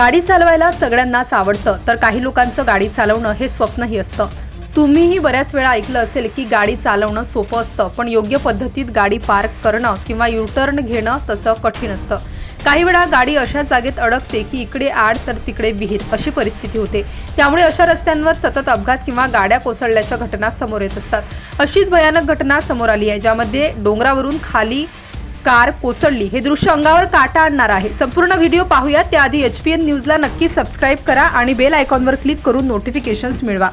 गाडी चालवायला सगळ्यांनाच आवडतं तर काही लोकांचं गाडी चालवणं हे स्वप्नही असतं. तुम्हीही बऱ्याच वेळा ऐकलं असेल की गाडी चालवणं सोपं असतं पण योग्य पद्धतीत गाडी पार्क करणं किंवा युटर्न घेणं तसं कठीण असतं. काही वेळा गाडी अशा जागेत अडकते की इकडे आड तर तिकडे विहीर अशी परिस्थिती होते. त्यामुळे अशा रस्त्यांवर सतत अपघात किंवा गाड्या कोसळल्याच्या घटना समोर येत असतात. अशीच भयानक घटना समोर आली आहे ज्यामध्ये डोंगरावरून खाली कार कोसळली. हे दृश्य अंगावर काटा आणणार आहे. संपूर्ण व्हिडिओ पाहूया. त्याआधी एच पी एन न्यूजला नक्की सबस्क्राईब करा आणि बेल आयकॉनवर क्लिक करून नोटिफिकेशन्स मिळवा.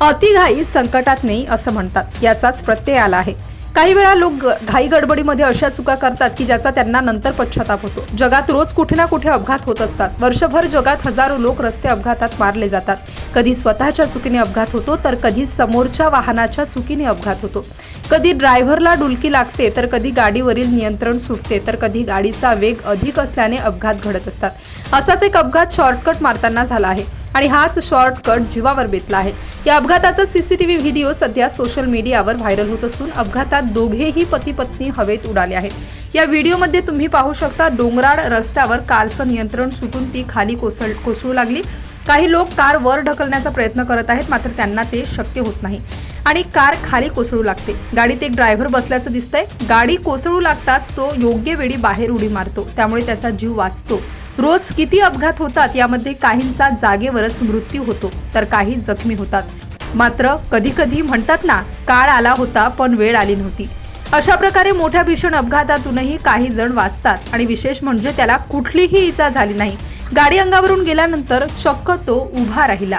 अतिघाई संकटात नाही असं म्हणतात. याचाच प्रत्यय आला आहे. काही वेळा लोक ग- घाई गडबडीमध्ये अशा चुका करतात की ज्याचा त्यांना नंतर पश्चाताप होतो. जगात रोज कुठे ना कुठे अपघात होत असतात. वर्षभर जगात हजारो लोक रस्ते अपघातात मारले जातात. कधी स्वतःच्या चुकीने अपघात होतो तर कधी समोरच्या वाहनाच्या चुकीने अपघात होतो. कधी ड्रायव्हरला डुलकी लागते तर कधी गाडीवरील नियंत्रण सुटते तर कधी गाडीचा वेग अधिक असल्याने अपघात घडत असतात. असाच एक अपघात शॉर्टकट मारताना झाला आहे आणि हाच शॉर्टकट जीवावर बेतला आहे. या अपघाताचा सीसीटीव्ही व्हिडिओ सध्या सोशल मीडियावर व्हायरल होत असून अपघातात दोघेही पती पत्नी हवेत उडाले आहेत. या व्हिडिओमध्ये तुम्ही पाहू शकता डोंगराळ रस्त्यावर कारचं नियंत्रण सुटून ती खाली कोसळ कोसळू लागली. काही लोक कार वर ढकलण्याचा प्रयत्न करत आहेत मात्र त्यांना ते शक्य होत नाही. आणि कार खाली कोसळू लागते. गाडीत एक ड्रायव्हर बसल्याचं दिसतंय. गाडी कोसळू लागताच तो योग्य वेळी बाहेर उडी मारतो. त्यामुळे त्याचा जीव वाचतो. रोज किती अपघात होतात यामध्ये काहींचा जागेवरच मृत्यू होतो तर काही जखमी होतात. मात्र कधी कधी म्हणतात ना काळ आला होता पण वेळ आली नव्हती. अशा प्रकारे मोठ्या भीषण अपघातातूनही काही जण वाचतात. आणि विशेष म्हणजे त्याला कुठलीही इजा झाली नाही. गाडी अंगावरून गेल्यानंतर चक्क तो उभा राहिला.